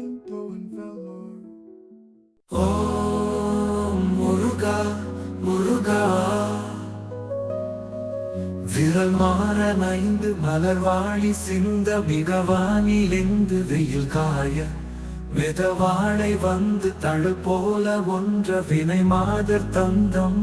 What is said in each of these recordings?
mind blowing velour. ஓம் முருகா முருகா விரல் மாற நைந்து மலர்வாழி சிந்த மிகவானிலிந்து வெயில் காய. மிதவாழை வந்து தழு போல ஒன்ற வினை மாதர் தந்தம்.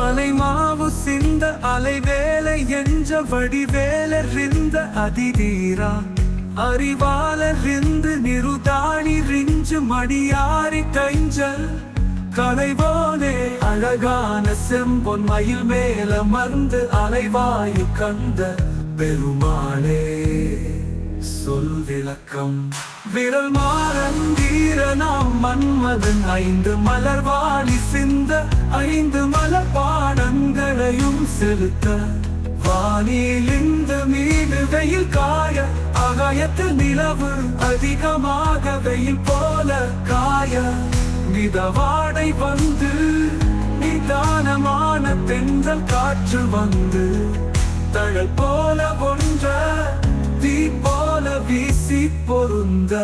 மலைமாவு சிந்த அலைவேலை என்ற வடிவேலறிந்த அதிதீரா. அறிவாளர் இருந்து நிருதாணி ரிஞ்சு மடியாரி கைஞ்சல் கலைவோனே. அழகான செம்பொன் மயில் மேல மருந்து அலைவாயு கந்த பெருமாளே. சொல் விளக்கம். விரல் மாறந்தீர மன்மதன் ஐந்து மலர்வாணி சிந்த ஐந்து மலர் பாடங்களையும் செலுத்த. வானிலிந்து மீது வெயில் காய ஆகாயத்தில் நிலவு அதிகமாக வெயில் போல காய. மிதவாடை வந்து நிதானமான தென்றல் காற்று வந்து தழல் போல ஒன்ற தீ போல வீசி பொருந்த.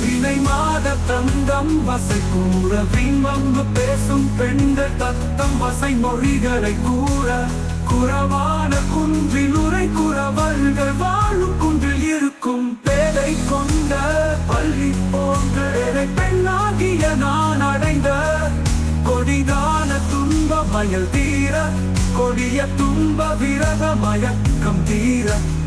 வினை மாத தந்தம் வசை கூற விண்வம்பு பேசும் பெண்கள் தத்தம் வசை மொழிகளை கூற குறவான குன்றில் உரை குறவர்கள் வாழும் குன்றில் இருக்கும் பேதை கொண்ட பள்ளி போன்ற பெண்ணாகிய நான் அடைந்த கொடிதான துன்ப மயல் தீர கொடிய துன்ப விரத மயக்கம் தீர.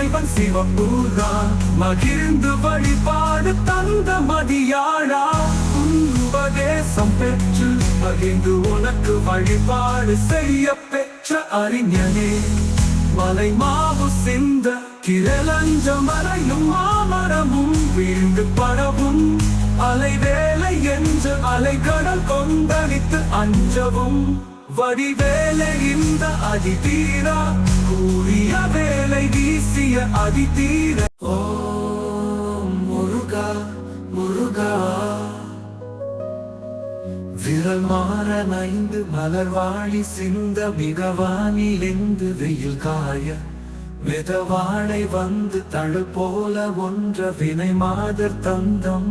இறைவன் சிவம்பூர்தான் மகிழ்ந்து வழிபாடு தந்த மதியாழா உபதேசம் பெற்று மகிழ்ந்து உனக்கு வழிபாடு செய்ய பெற்ற அறிஞனே. மலை மாவு சிந்த கிரலஞ்ச மலையும் மாமரமும் வீழ்ந்து பரவும் அலை வேலை என்று அலைகடல் கொந்தளித்து அஞ்சவும். வடிவேலை இந்த அதிதீரா கூறிய வேலை வீசிய அதிதீர ஓம் முருகா முருகா. விரல் மாற நைந்து மலர்வாழி சிந்த மிகவானிலிருந்து வெயில் காய மிதவாழை வந்து தழு போல ஒன்ற வினை மாதர் தந்தம்.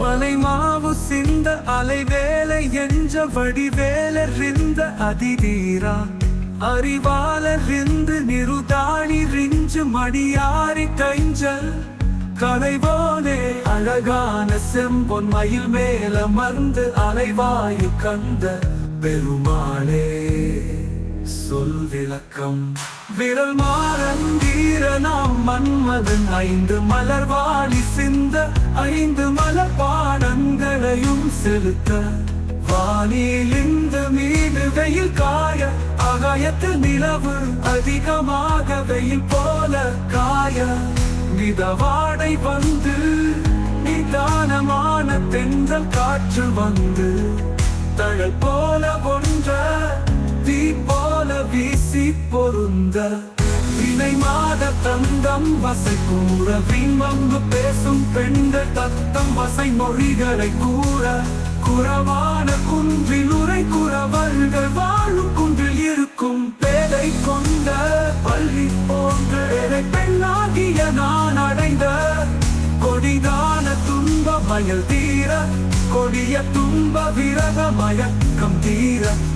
மலைமாவு சிந்த அலைவேலை என்ற வடிவேலர் இருந்த அதிதீரா. அறிவாளர் இருந்து நிருதாணி ரிஞ்சு மடியாரி கைஞ்சல் கலைவோனே. அழகான செம்பொன் மயில் மேல மருந்து அலைவாயு கந்த பெருமாளே. சொல் விளக்கம். விரல் மாறந்தீர நாம் மன்மதன். ஐந்து மலர்வாணி சிந்த ஐந்து மலர் பாடங்களையும் செலுத்த. வானிலிந்து மீது வெயில் காய ஆகாயத்தில் நிலவு அதிகமாக வெயில் போல காய. மிதவாடை வந்து நிதானமான தென்றல் காற்று வந்து. தழல் போல ஒன்ற பொருந்த. வினை மாத தந்தம் வசை கூற. விண்வம்பு பேசும் பெண்கள் தத்தம் வசை மொழிகளை கூற. குறவான குன்றில் உரை குறவர்கள் வாழும் குன்றில் இருக்கும் பேதை கொண்ட பள்ளி போன்ற பெண்ணாகிய நான் அடைந்த. கொடிதான துன்ப மயல் தீர கொடிய துன்ப விரத மயக்கம் தீர.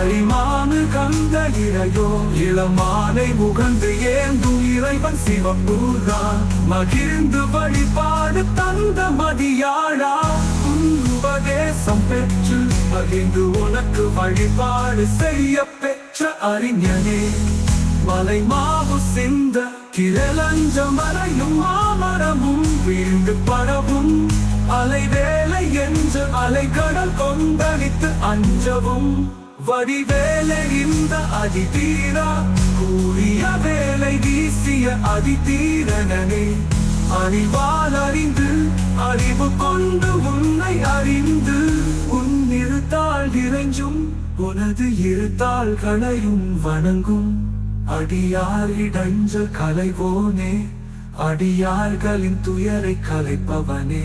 மரிமானு கந்த இறையோ இளமானை முகந்து ஏந்து இறைவன் சிவப்பூர்தான் மகிழ்ந்து வழிபாடு தந்த மதியாழா உபதேசம் பெற்று மகிழ்ந்து உனக்கு வழிபாடு செய்ய பெற்ற அறிஞனே. மலை மாவு சிந்த கிரலஞ்ச மறையும் மாமரமும் வீழ்ந்து பரவும் அலை வேலை என்று அலை கடல் கொந்தளித்து அஞ்சவும். வடிவேலை இந்த அதிதீரா கூறிய வேலை வீசிய அதிதீரனே அறிவால் அறிந்து அறிவு கொண்டு உன்னை அறிந்து உன் இருத்தால் இறைஞ்சும் உனது இருத்தால் களையும் வணங்கும். அடியார் இடஞ்ச கலைவோனே அடியார்களின் துயரை கலைப்பவனே.